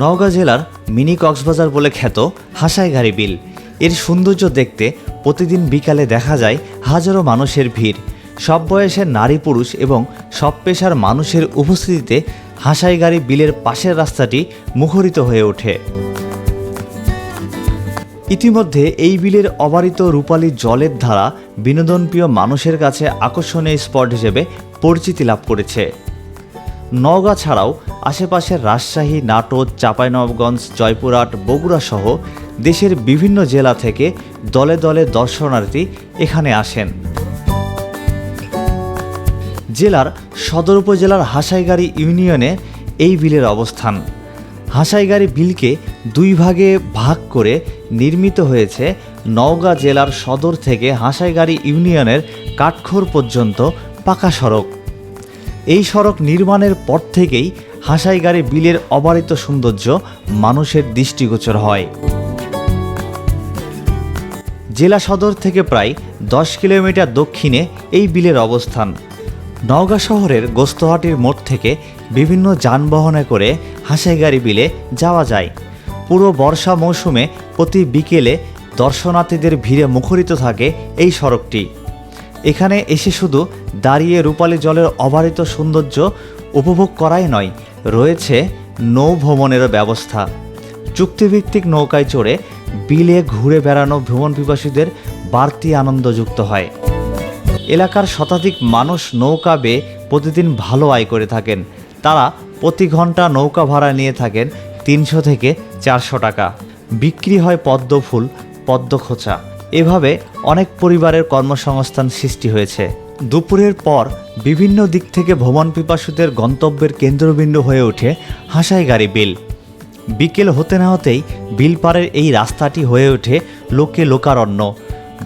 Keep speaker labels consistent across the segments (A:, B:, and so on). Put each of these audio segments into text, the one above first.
A: নওগাঁ জেলার মিনি কক্সবাজার বলে খ্যাত হাসাইগাড়ি বিল। এর সৌন্দর্য দেখতে প্রতিদিন বিকালে দেখা যায় হাজারো মানুষের ভিড়। সব বয়সের নারী পুরুষ এবং সব পেশার মানুষের উপস্থিতিতে হাসাইগাড়ি বিলের পাশের রাস্তাটি মুখরিত হয়ে ওঠে। ইতিমধ্যে এই বিলের অবারিত রূপালী জলের ধারা বিনোদনপ্রিয় মানুষের কাছে আকর্ষণীয় স্পট হিসেবে পরিচিতি লাভ করেছে। নওগাঁ ছাড়াও আশেপাশের রাজশাহী, নাটোর, চাঁপাইনবাবগঞ্জ, জয়পুরহাট বগুড়া সহ দেশের বিভিন্ন জেলা থেকে দলে দলে দর্শনার্থী এখানে আসেন। জেলার সদর উপজেলার হাসাইগাড়ি ইউনিয়নে এই বিলের অবস্থান। হাসাইগাড়ি বিলকে দুই ভাগে ভাগ করে নির্মিত হয়েছে নওগাঁ জেলার সদর থেকে হাসাইগাড়ি ইউনিয়নের কাঠখোর পর্যন্ত পাকা সড়ক। এই সড়ক নির্মাণের পর থেকেই হাসাইগাড়ি বিলের অবারিত সৌন্দর্য মানুষের দৃষ্টিগোচর হয়। জেলা সদর থেকে প্রায় দশ কিলোমিটার দক্ষিণে এই বিলের অবস্থান। নওগাঁ শহরের গোস্তহাটির মোড় থেকে বিভিন্ন যানবাহনে করে হাসাইগাড়ি বিলে যাওয়া যায়। পুরো বর্ষা মৌসুমে প্রতি বিকেলে দর্শনার্থীদের ভিড়ে মুখরিত থাকে এই সড়কটি। এখানে এসে শুধু দাঁড়িয়ে রূপালী জলের অবারিত সৌন্দর্য উপভোগ করাই নয়, রয়েছে নৌ ভ্রমণেরও ব্যবস্থা। চুক্তিভিত্তিক নৌকায় চড়ে বিলে ঘুরে বেড়ানো ভ্রমণ পিপাসীদের বাড়তি আনন্দ যুক্ত হয়। এলাকার শতাধিক মানুষ নৌকা বেয়ে প্রতিদিন ভালো আয় করে থাকেন। তারা প্রতি ঘণ্টা নৌকা ভাড়া নিয়ে থাকেন তিনশো থেকে চারশো টাকা। বিক্রি হয় পদ্ম ফুল, পদ্ম খোঁচা। এভাবে অনেক পরিবারের কর্মসংস্থান সৃষ্টি হয়েছে। দুপুরের পর বিভিন্ন দিক থেকে ভ্রমণ পিপাসুদের গন্তব্যের কেন্দ্রবিন্দু হয়ে ওঠে হাসাইগাড়ি বিল। বিকেল হতে না হতেই বিলপাড়ের এই রাস্তাটি হয়ে ওঠে লোকে লোকারণ্য।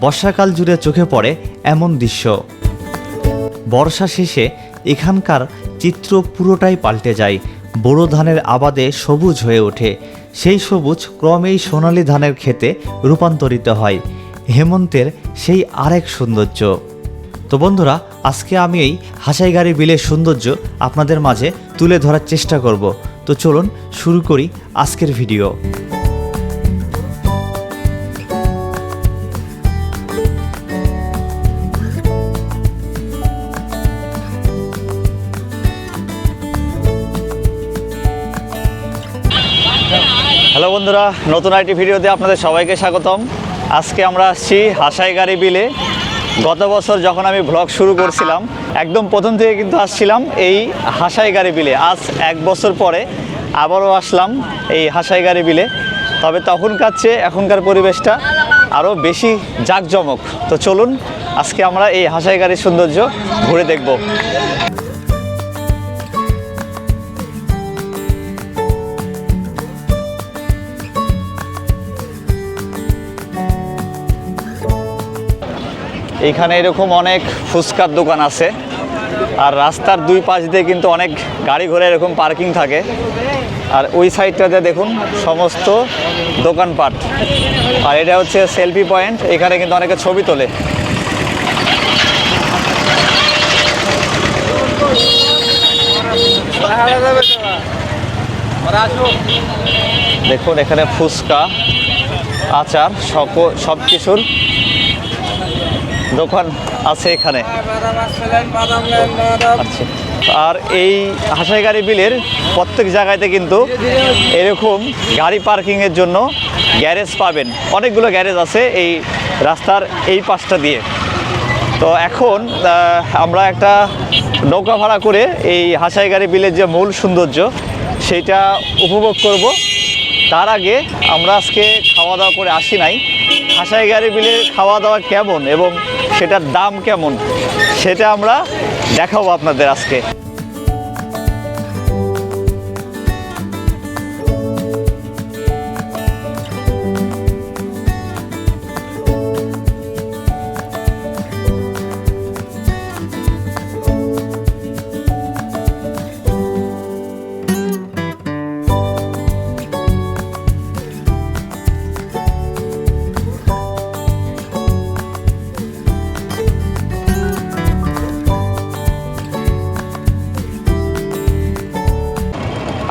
A: বর্ষাকাল জুড়ে চোখে পড়ে এমন দৃশ্য। বর্ষা শেষে এখানকার চিত্র পুরোটাই পাল্টে যায়। বোরো ধানের আবাদে সবুজ হয়ে ওঠে। সেই সবুজ ক্রমেই সোনালী ধানের ক্ষেতে রূপান্তরিত হয়। হেমন্তের সেই আরেক সৌন্দর্য। তো বন্ধুরা, আজকে আমি এই হাসাইগাড়ি বিলের সৌন্দর্য আপনাদের মাঝে তুলে ধরার চেষ্টা করব। তো চলুন শুরু করি আজকের ভিডিও। হ্যালো বন্ধুরা, নতুন আইটি ভিডিওতে আপনাদের সবাইকে স্বাগতম। আজকে আমরা আসছি হাসাইগাড়ি বিলে। গত বছর যখন আমি ব্লগ শুরু করছিলাম, একদম প্রথম থেকে কিন্তু আসছিলাম এই হাসাইগাড়ি বিলে। আজ এক বছর পরে আবারও আসলাম এই হাসাইগাড়ি বিলে। তবে তখনকার চেয়ে এখনকার পরিবেশটা আরও বেশি জাঁকজমক। তো চলুন, আজকে আমরা এই হাসাইগাড়ির সৌন্দর্য ঘুরে দেখব। এইখানে এরকম অনেক ফুচকার দোকান আছে। আর রাস্তার দুই পাশ দিয়ে কিন্তু অনেক গাড়ি ঘোড়া এরকম পার্কিং থাকে। আর ওই সাইডটাতে দেখুন সমস্ত দোকানপাট। আর এটা হচ্ছে সেলফি পয়েন্ট, এখানে কিন্তু অনেকে ছবি তোলে। দেখুন এখানে ফুচকা, আচার, সক সব কিছুর দোকান আছে এখানে। আচ্ছা। আর এই হাসাইগাড়ি বিলের প্রত্যেক জায়গাতে কিন্তু এরকম গাড়ি পার্কিংয়ের জন্য গ্যারেজ পাবেন। অনেকগুলো গ্যারেজ আছে এই রাস্তার এই পাশটা দিয়ে। তো এখন আমরা একটা নৌকা ভাড়া করে এই হাসাইগাড়ি বিলের যে মূল সৌন্দর্য, সেটা উপভোগ করব। তার আগে আমরা আজকে খাওয়া দাওয়া করে আসি নাই। হাসাইগাড়ি বিলের খাওয়া দাওয়া কেমন এবং সেটার দাম কেমন? সেটা আমরা দেখাবো আপনাদের আজকে।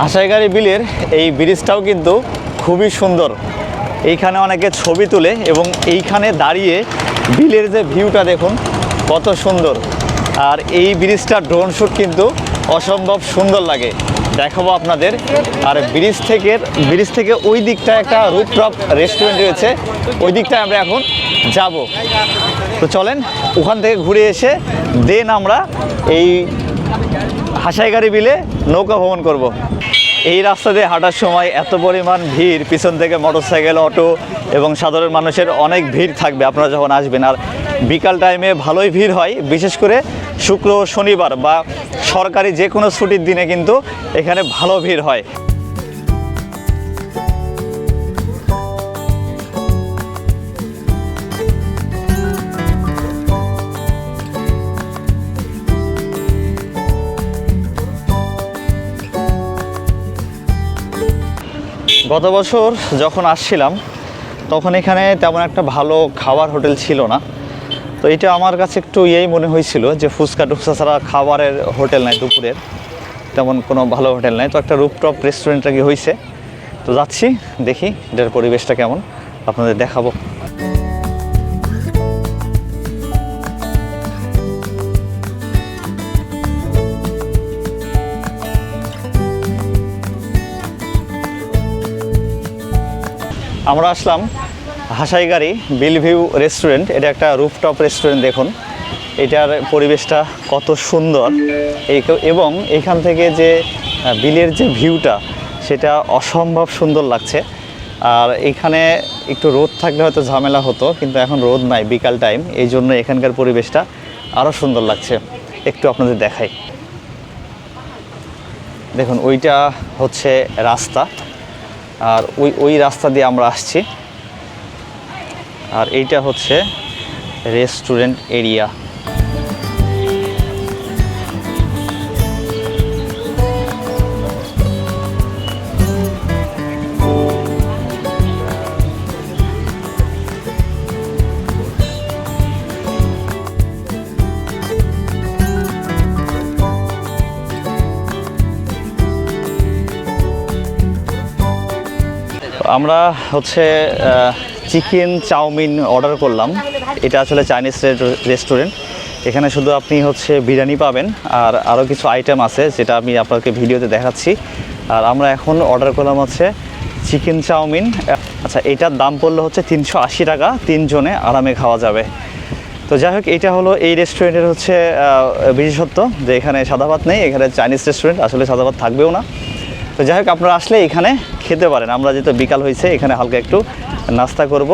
A: আশাইগাড়ি বিলের এই ব্রিজটাও কিন্তু খুবই সুন্দর। এইখানে অনেকে ছবি তুলে এবং এইখানে দাঁড়িয়ে বিলের যে ভিউটা দেখুন, কত সুন্দর। আর এই ব্রিজটা ড্রোন শ্যুট কিন্তু অসম্ভব সুন্দর লাগে। দেখাবো আপনাদের। আর ব্রিজ থেকে ব্রিজ থেকে ওই দিকটা একটা রুপটপ রেস্টুরেন্ট রয়েছে। ওই দিকটায় আমরা এখন যাব। তো চলেন, ওখান থেকে ঘুরে এসে দেন আমরা এই হাসাইগাড়ি বিলে নৌকা ভ্রমণ করব। এই রাস্তা দিয়ে হাঁটার সময় এত পরিমাণ ভিড়, পিছন থেকে মোটরসাইকেল, অটো এবং সাধারণ মানুষের অনেক ভিড় থাকবে আপনারা যখন আসবেন। আর বিকাল টাইমে ভালোই ভিড় হয়, বিশেষ করে শুক্র, শনিবার বা সরকারি যে কোনো ছুটির দিনে কিন্তু এখানে ভালো ভিড় হয়। গত বছর যখন আসছিলাম, তখন এখানে তেমন একটা ভালো খাবার হোটেল ছিল না। তো এটা আমার কাছে একটু ইয়েই মনে হয়েছিল যে ফুচকা টুচকা ছাড়া খাবারের হোটেল নাই দুপুরের, তেমন কোনো ভালো হোটেল নাই। তো একটা রুপটপ রেস্টুরেন্টটা কি হয়েছে তো যাচ্ছি, দেখি এটার পরিবেশটা কেমন। আপনাদের দেখাবো। আমরা আসলাম হাসাইগাড়ি বিলভিউ রেস্টুরেন্ট। এটা একটা রুফটপ রেস্টুরেন্ট দেখুন। এটার পরিবেশটা কত সুন্দর। এবং এখান থেকে যে বিলের যে ভিউটা, সেটা অসম্ভব সুন্দর লাগছে। আর এখানে একটু রোদ থাকলে হয়তো ঝামেলা হতো, কিন্তু এখন রোদ নাই, বিকাল টাইম। এই জন্য এখানকার পরিবেশটা আরও সুন্দর লাগছে। একটু আপনাদের দেখাই। দেখুন, ওইটা হচ্ছে রাস্তা। আর ওই ওই রাস্তা দিয়ে আমরা আসছি। আর এইটা হচ্ছে রেস্টুরেন্ট এরিয়া আমরা হচ্ছে চিকেন চাউমিন অর্ডার করলাম। এটা আসলে চাইনিজ রেস্টুরেন্ট। এখানে শুধু আপনি হচ্ছে বিরিয়ানি পাবেন, আর আরও কিছু আইটেম আছে যেটা আমি আপনাকে ভিডিওতে দেখাচ্ছি। আর আমরা এখন অর্ডার করলাম হচ্ছে চিকেন চাউমিন। আচ্ছা এটার দাম পড়ল হচ্ছে তিনশো আশি টাকা, তিনজনে আরামে খাওয়া যাবে। তো যাই হোক, এটা হলো এই রেস্টুরেন্টের হচ্ছে বিশেষত্ব যে এখানে সাদা ভাত নেই, এখানে চাইনিজ রেস্টুরেন্ট, আসলে সাদা ভাত থাকবেও না। তো যাই হোক, আপনারা আসলে এখানে খেতে পারেন। আমরা যেহেতু বিকাল হয়েছে, এখানে হালকা একটু নাস্তা করব।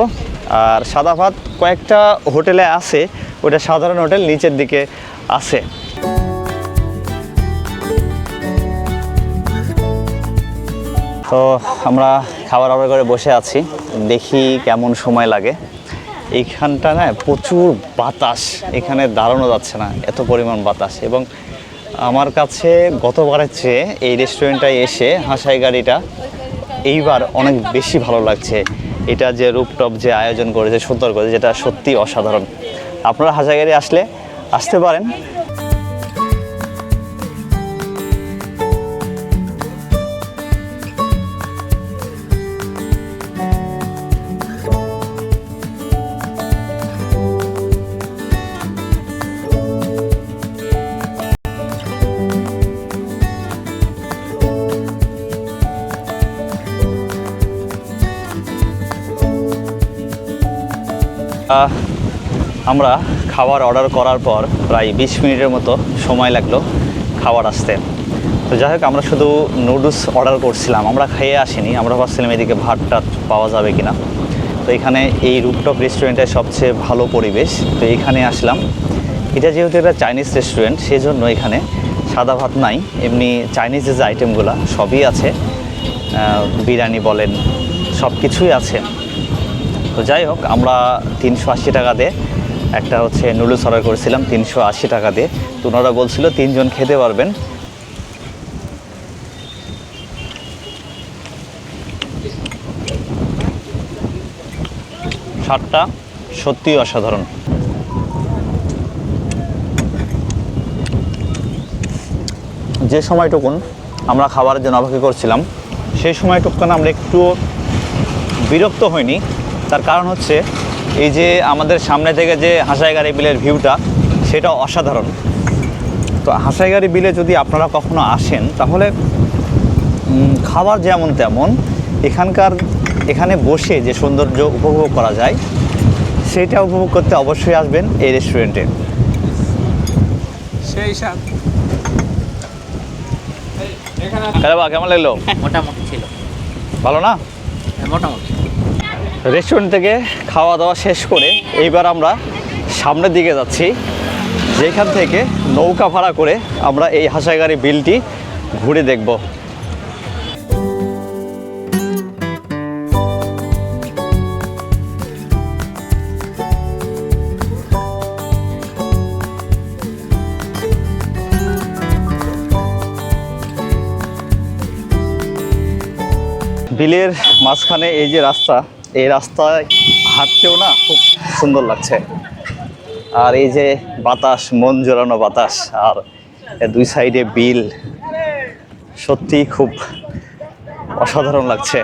A: আর সাদা ভাত কয়েকটা হোটেলে আছে ওটা সাধারণ হোটেল নিচের দিকে আছে। তো আমরা খাবার অর্ডার করে বসে আছি, দেখি কেমন সময় লাগে। এইখানটা না প্রচুর বাতাস, এখানে দাঁড়ানো যাচ্ছে না, এত পরিমাণ বাতাস। এবং আমার কাছে গতবারের চেয়ে এই রেস্টুরেন্টটায় এসে হাসাই গাড়িটা এইবার অনেক বেশি ভালো লাগছে। এটা যে রূপটপ যে আয়োজন করেছে, সুন্দর করেছে যেটা সত্যি অসাধারণ। আপনারা হাজাগারি আসলে আসতে পারেন। আমরা খাবার অর্ডার করার পর প্রায় বিশ মিনিটের মতো সময় লাগল খাবার আসতে। তো যাই হোক, আমরা শুধু নুডলস অর্ডার করছিলাম। আমরা খেয়ে আসিনি। আমরা ভাবছিলাম এদিকে ভাত টাত পাওয়া যাবে কি না তো এখানে এই রুপটপ রেস্টুরেন্টের সবচেয়ে ভালো পরিবেশ। তো এখানে আসলাম। এটা যেহেতু একটা চাইনিজ রেস্টুরেন্ট সেই জন্য এখানে সাদা ভাত নাই। এমনি চাইনিজের যে আইটেমগুলো সবই আছে। বিরিয়ানি বলেন সব কিছুই আছে। তো যাই হোক, আমরা তিনশো আশি টাকা দিয়ে একটা হচ্ছে নুডলস অর্ডার করেছিলাম, তিনশো আশি টাকা দিয়ে। তো ওনারা বলছিল তিনজন খেতে পারবেন। স্বাদটা সত্যি অসাধারণ। যে সময়টুকুন আমরা খাবারের জন্য অপেক্ষা করছিলাম, সেই সময় টুকটান আমরা একটু বিরক্ত হইনি। তার কারণ হচ্ছে এই যে আমাদের সামনে থেকে যে হাসাইগাড়ি বিলের ভিউটা সেটা অসাধারণ। তো হাসাইগাড়ি বিলে যদি আপনারা কখনো আসেন তাহলে খাবার যেমন তেমন এখানকার এখানে বসে যে সৌন্দর্য উপভোগ করা যায় সেটা উপভোগ করতে অবশ্যই আসবেন এই রেস্টুরেন্টে।
B: সেই সাথ।
A: কেমন লাগল?
C: মোটামুটি ছিল।
A: ভালো না?
C: হ্যাঁ, মোটামুটি।
A: রেস্টুরেন্ট থেকে খাওয়া দাওয়া শেষ করে এইবার আমরা সামনের দিকে যাচ্ছি। যেখান থেকে নৌকা ভাড়া করে আমরা এই হাসাইগাড়ি বিলটি ঘুরে দেখব। বিলের মাঝখানে এই যে রাস্তা এই রাস্তায় হাঁটতেও না খুব সুন্দর লাগছে আর এই যে বাতাস মন জোরানো বাতাস আর দুই সাইডে বিল সত্যি খুব অসাধারণ লাগছে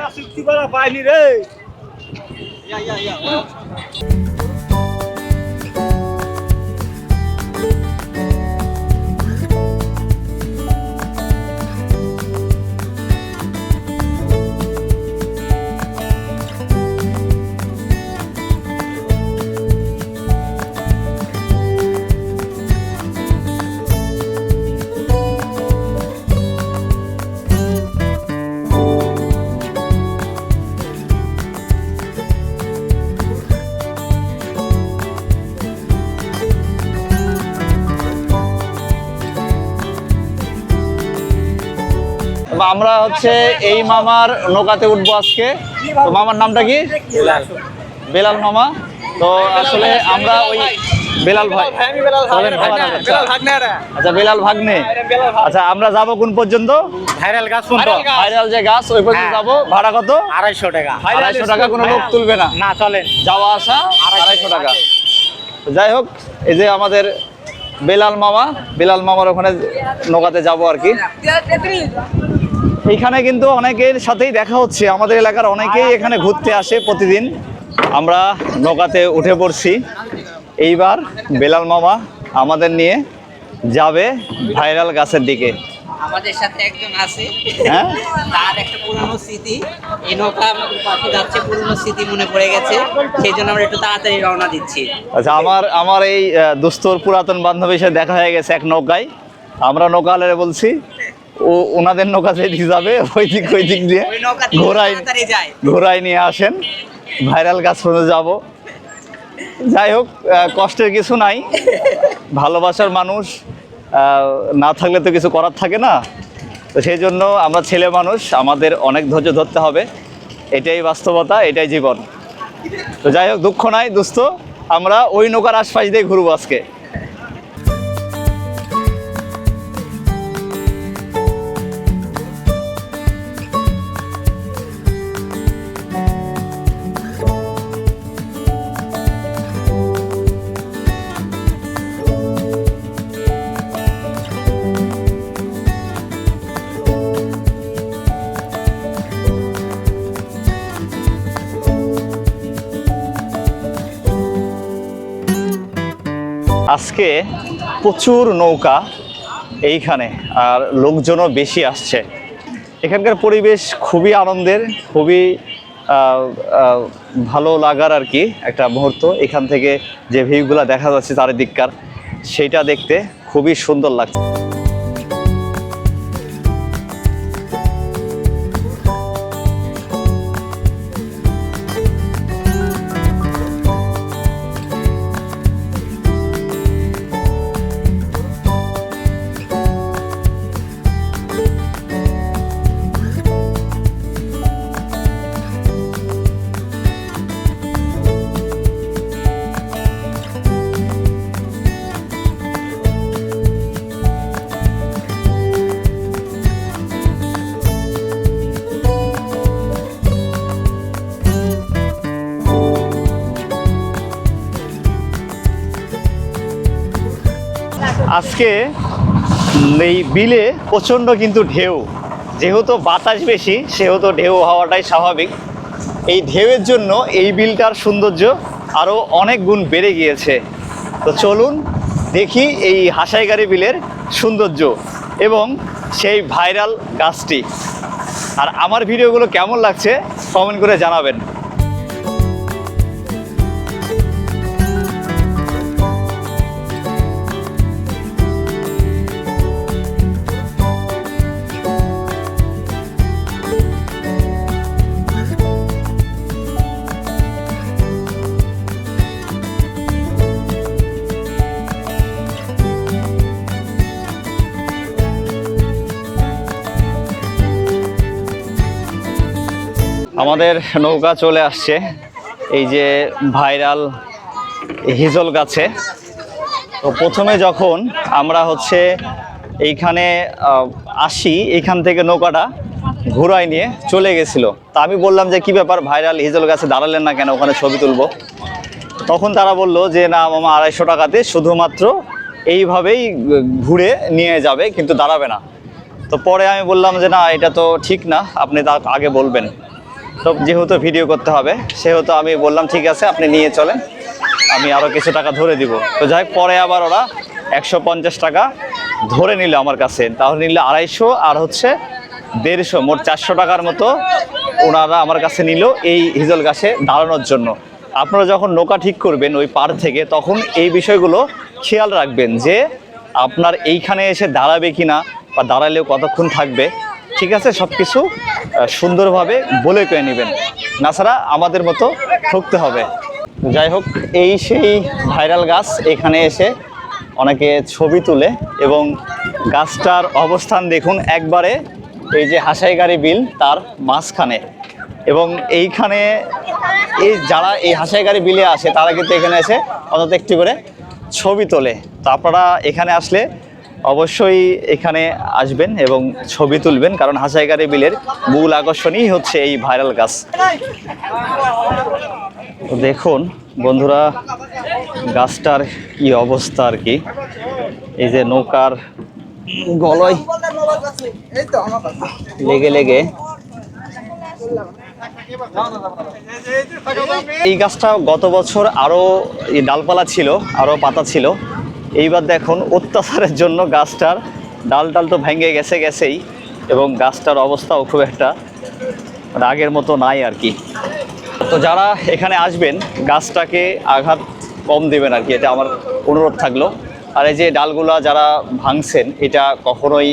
A: আমরা হচ্ছে এই মামার নৌকাতে উঠবো আজকে। তো মামার নামটা কি? বেলাল। মামা। তো আসলে আমরা ওই বেলাল ভাই। আচ্ছা। বেলাল ভাগ্নে। আচ্ছা আমরা যাব কোন পর্যন্ত?
B: ভাইরাল গাছ
A: ভাইরাল যে গাছ ওই পর্যন্ত
B: হ্যাঁ।
A: যাব। ভাড়া কত?
B: আড়াইশো টাকা।
A: আড়াইশো টাকা কোনো লোক তুলবে না।
B: না চলেন
A: যাওয়া আসা আড়াইশো টাকা। যাই হোক এই যে আমাদের বেলাল মামা বেলাল মামার ওখানে নৌকাতে যাব আর কি। এইখানে কিন্তু অনেকের সাথেই দেখা হচ্ছে। আমাদের এলাকার অনেকেই এখানে ঘুরতে আসে প্রতিদিন। আমরা নৌকাতে উঠে পড়ছি। এইবার বেলাল মামা আমাদের নিয়ে যাবে ভাইরাল গাছের দিকে।
C: আমাদের সাথে একজন আছে।
A: হ্যাঁ?
C: তার একটা পুরনো স্মৃতি। এই নৌকা আমাদের পাশে যাচ্ছে পুরনো স্মৃতি মনে পড়ে গেছে। সেই জন্য আমরা একটু তাড়াতাড়ি রওনা দিচ্ছি।
A: আচ্ছা আমার আমার এই দুস্তর পুরাতন বান্ধবীর সাথে দেখা হয়ে গেছে এক নৌকায়। আমরা নৌকালে বলছি ও ওনাদের নৌকা যেদিক যাবে ওই দিক ওই দিক দিয়ে ঘোরাই ঘোরাই নিয়ে আসেন ভাইরাল গাছ পর্যন্ত যাব। যাই হোক কষ্টের কিছু নাই ভালোবাসার মানুষ না থাকলে তো কিছু করার থাকে না। তো সেই জন্য আমরা ছেলে মানুষ আমাদের অনেক ধৈর্য ধরতে হবে এটাই বাস্তবতা এটাই জীবন। তো যাই হোক দুঃখ নাই দুস্থ আমরা ওই নৌকার আশপাশ দিয়ে ঘুরবো আজকে। আজকে প্রচুর নৌকা এইখানে, আর লোকজনও বেশি আসছে। এখানকার পরিবেশ খুবই আনন্দের, খুবই ভালো লাগার আর কি একটা মুহূর্ত। এখান থেকে যে ভিউগুলো দেখা যাচ্ছে চারিদিককার, সেটা দেখতে খুবই সুন্দর লাগছে। আজকে এই বিলে প্রচণ্ড কিন্তু ঢেউ। যেহেতু বাতাস বেশি, সেহেতু ঢেউ হওয়াটাই স্বাভাবিক। এই ঢেউয়ের জন্য এই বিলটার সৌন্দর্য আরও অনেক গুণ বেড়ে গিয়েছে। তো চলুন দেখি এই হাসাইগাড়ি বিলের সৌন্দর্য এবং সেই ভাইরাল গাছটি। আর আমার ভিডিওগুলো কেমন লাগছে কমেন্ট করে জানাবেন। আমাদের নৌকা চলে আসছে। এই যে ভাইরাল হিজল গাছে। তো প্রথমে যখন আমরা হচ্ছে এইখানে আসি, এইখান থেকে নৌকাটা ঘোরায় নিয়ে চলে গেছিল। তা আমি বললাম যে, কি ব্যাপার, ভাইরাল হিজল গাছে দাঁড়ালেন না কেন? ওখানে ছবি তুলবো? তখন তারা বলল যে, না মামা, আড়াইশো টাকাতে শুধুমাত্র এইভাবেই ঘুরে নিয়ে যাবে, কিন্তু দাঁড়াবে না। তো পরে আমি বললাম যে, না, এটা তো ঠিক না, আপনি তা আগে বলবেন। তো যেহেতু ভিডিও করতে হবে, সেহেতু আমি বললাম, ঠিক আছে, আপনি নিয়ে চলেন। আমি আরও কিছু টাকা ধরে দিব। তো যাই পরে আবার ওরা একশো পঞ্চাশ টাকা ধরে নিল আমার কাছে। তাহলে নিল আড়াইশো আর হচ্ছে দেড়শো, মোট চারশো টাকার মতো ওনারা আমার কাছে নিল এই হিজল গাছে দাঁড়ানোর জন্য। আপনারা যখন নৌকা ঠিক করবেন ওই পার থেকে, তখন এই বিষয়গুলো খেয়াল রাখবেন যে আপনার এইখানে এসে দাঁড়াবে কি না বা দাঁড়ালেও কতক্ষণ থাকবে। ঠিক আছে সব কিছু সুন্দরভাবে বলে কয়ে নেবেন। তাছাড়া আমাদের মতো ঠকতে হবে। যাই হোক, এই সেই ভাইরাল গাছ এখানে এসে অনেকে ছবি তুলে এবং গাছটার অবস্থান দেখুন একবারে, এই যে হাসাইগাড়ি বিল তার মাঝখানে। এবং এইখানে এই যারা এই হাসাইগাড়ি বিলে আসে, তারা কিন্তু এখানে এসে অন্তত একটি করে ছবি তোলে। তো আপনারা এখানে আসলে অবশ্যই এখানে আসবেন এবং ছবি তুলবেন, কারণ হাসাইগাড়ি বিলের মূল আকর্ষণই হচ্ছে এই ভাইরাল গাছ। দেখুন বন্ধুরা, গাছটার কি অবস্থা আর কি। এই যে নৌকার গলয় লেগে লেগে। এই গাছটা গত বছর আরও ডালপালা ছিল, আরও পাতা ছিল। এইবার দেখুন অত্যাচারের জন্য গাছটার ডাল ডাল তো ভেঙে গেছে গেছেই এবং গাছটার অবস্থাও খুব একটা আগের মতো নাই আর কি। তো যারা এখানে আসবেন, গাছটাকে আঘাত কম দেবেন আর কি, এটা আমার অনুরোধ থাকল। আর এই যে ডালগুলা যারা ভাঙছেন, এটা কখনোই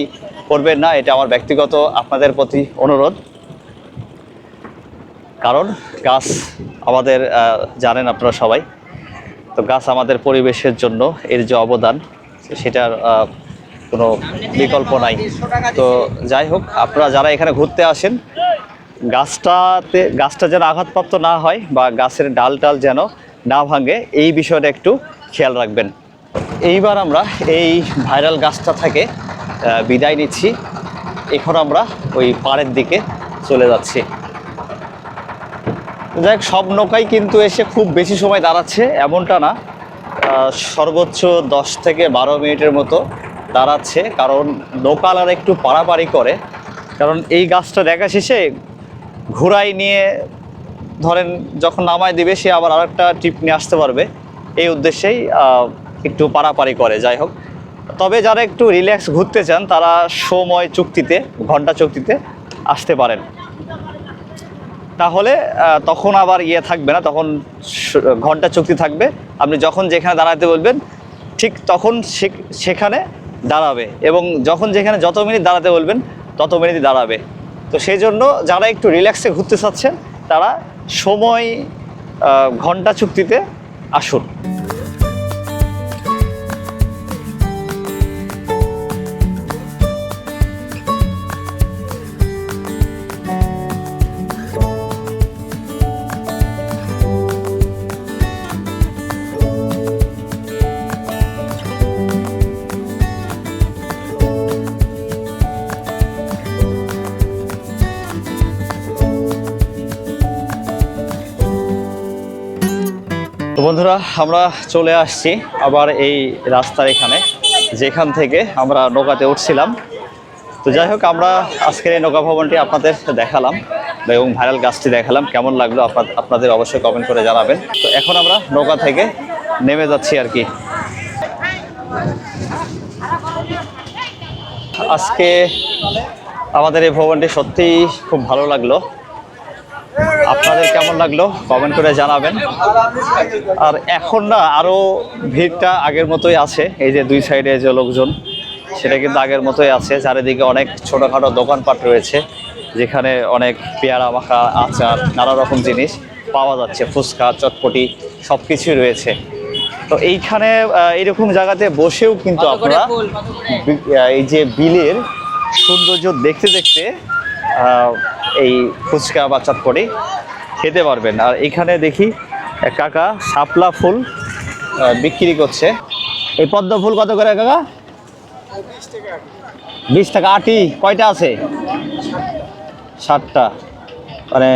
A: করবেন না, এটা আমার ব্যক্তিগত আপনাদের প্রতি অনুরোধ। কারণ গাছ আমাদের জানেন আপনারা সবাই তো গাছ আমাদের পরিবেশের জন্য এর যে অবদান, সেটার কোনো বিকল্প নাই। তো যাই হোক, আপনারা যারা এখানে ঘুরতে আসেন, গাছটাতে, গাছটা যেন আঘাতপ্রাপ্ত না হয় বা গাছের ডাল টাল যেন না ভাঙে, এই বিষয়টা একটু খেয়াল রাখবেন। এইবার আমরা এই ভাইরাল গাছটা থেকে বিদায় নিচ্ছি। এখন আমরা ওই পাড়ের দিকে চলে যাচ্ছি। যাই সব নৌকাই কিন্তু এসে খুব বেশি সময় দাঁড়াচ্ছে, এমনটা না। সর্বোচ্চ দশ থেকে বারো মিনিটের মতো দাঁড়াচ্ছে, কারণ নৌকালার একটু পাড়াপাড়ি করে। কারণ এই গাছটা দেখা শেষে ঘোড়াই নিয়ে ধরেন যখন নামায় দিবে, সে আবার আরেকটা ট্রিপ নিয়ে আসতে পারবে। এই উদ্দেশ্যেই একটু পারাপারি করে, যাই হোক। তবে যারা একটু রিল্যাক্স ঘুরতে চান, তারা সময় চুক্তিতে ঘণ্টা চুক্তিতে আসতে পারেন। তাহলে তখন আবার ইয়ে থাকবে না, তখন ঘণ্টা চুক্তি থাকবে। আপনি যখন যেখানে দাঁড়াতে বলবেন, ঠিক তখন সেখানে দাঁড়াবে এবং যখন যেখানে যত মিনিট দাঁড়াতে বলবেন, তত মিনিট দাঁড়াবে। তো সেই জন্য যারা একটু রিল্যাক্সে ঘুরতে চাচ্ছেন, তারা সময় ঘণ্টা চুক্তিতে আসুন। আমরা চলে আসছি আবার এই রাস্তার এখানে, যেখান থেকে আমরা নৌকাতে উঠছিলাম। তো যাই হোক, আমরা আজকের এই নৌকা ভবনটি আপনাদের দেখালাম এবং ভাইরাল গাছটি দেখালাম, কেমন লাগল আপনা- আপনাদের অবশ্যই কমেন্ট করে জানাবেন। তো এখন আমরা নৌকা থেকে নেমে যাচ্ছি আর কি। আজকে আমাদের এই ভবনটি সত্যিই খুব ভালো লাগল। আপনাদের কেমন লাগল? কমেন্ট করে জানাবেন। আর এখন না আরও ভিড়টা আগের মতোই আছে। এই যে দুই সাইডে যে লোকজন সেটা কিন্তু আগের মতোই আছে। চারিদিকে অনেক ছোটোখাটো দোকানপাট রয়েছে যেখানে অনেক পেয়ারা মাখা আচার নানা রকম জিনিস পাওয়া যাচ্ছে। ফুচকা চটপটি সব কিছুই রয়েছে। তো এইখানে আহ, এইরকম জায়গাতে বসেও কিন্তু আপনারা এই যে বিলের সৌন্দর্য দেখতে দেখতে এই ফুচকা বা চটপটি খেতে পারবেন। আর এখানে দেখি এক কাকা শাপলা ফুল বিক্রি করছে। এই পদ্ম ফুল কত করে কাকা? বিশ টাকা আটি কয়টা আছে? ষাটটা। মানে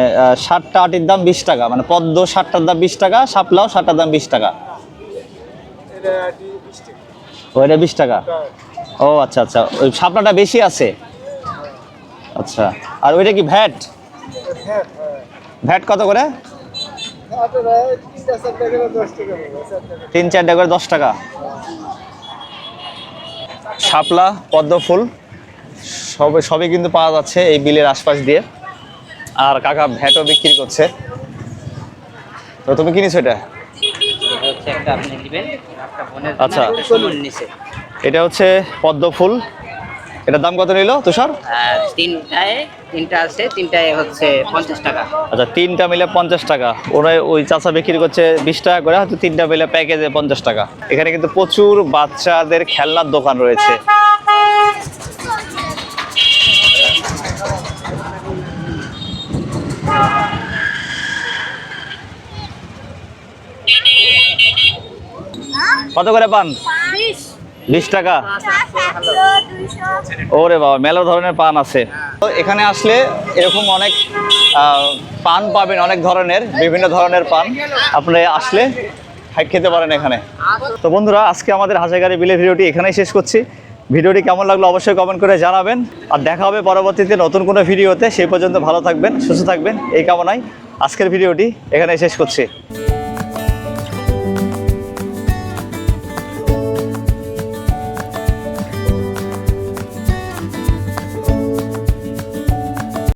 A: ষাটটা আটির দাম বিশ টাকা। মানে পদ্ম ষাটটার দাম বিশ টাকা শাপলাও ষাটটার দাম বিশ টাকা। ওইটা বিশ টাকা? ও আচ্ছা আচ্ছা। ওই শাপলাটা বেশি আছে? আচ্ছা। আর ওইটা কি ভ্যাট? ভ্যাট কত করে? তিন চারটা করে দশ টাকা শাপলা পদ্ম ফুল সবে সবই কিন্তু পাওয়া যাচ্ছে এই বিলের আশপাশ দিয়ে। আর কাকা ভ্যাটও বিক্রি করছে। তো তুমি কিনেছো এটা? আচ্ছা। এটা হচ্ছে পদ্ম ফুল। এটার দাম কত নিল তুষার?
C: তিনটায় তিনটা আছে তিনটায় হচ্ছে পঞ্চাশ টাকা।
A: আচ্ছা তিনটা মিলে পঞ্চাশ টাকা। ওরা ওই চাষা বিক্রি করছে বিশ টাকা করে হয়তো তিনটা মিলে প্যাকেজে পঞ্চাশ টাকা। এখানে কিন্তু প্রচুর বাচ্চাদের খেলনার দোকান রয়েছে। কত করে পান? বিশ টাকা। ওরে বাবা, মেলা ধরনের পান আছে। তো এখানে আসলে এরকম অনেক পান পাবেন, অনেক ধরনের, বিভিন্ন ধরনের পান। আপনি আসলে খেতে পারেন এখানে। তো বন্ধুরা, আজকে আমাদের হাজারগাড়ি বিলের ভিডিওটি এখানেই শেষ করছি। ভিডিওটি কেমন লাগল অবশ্যই কমেন্ট করে জানাবেন। আর দেখা হবে পরবর্তীতে নতুন কোনো ভিডিওতে। সেই পর্যন্ত ভালো থাকবেন, সুস্থ থাকবেন, এই কামনায় আজকের ভিডিওটি এখানেই শেষ করছি।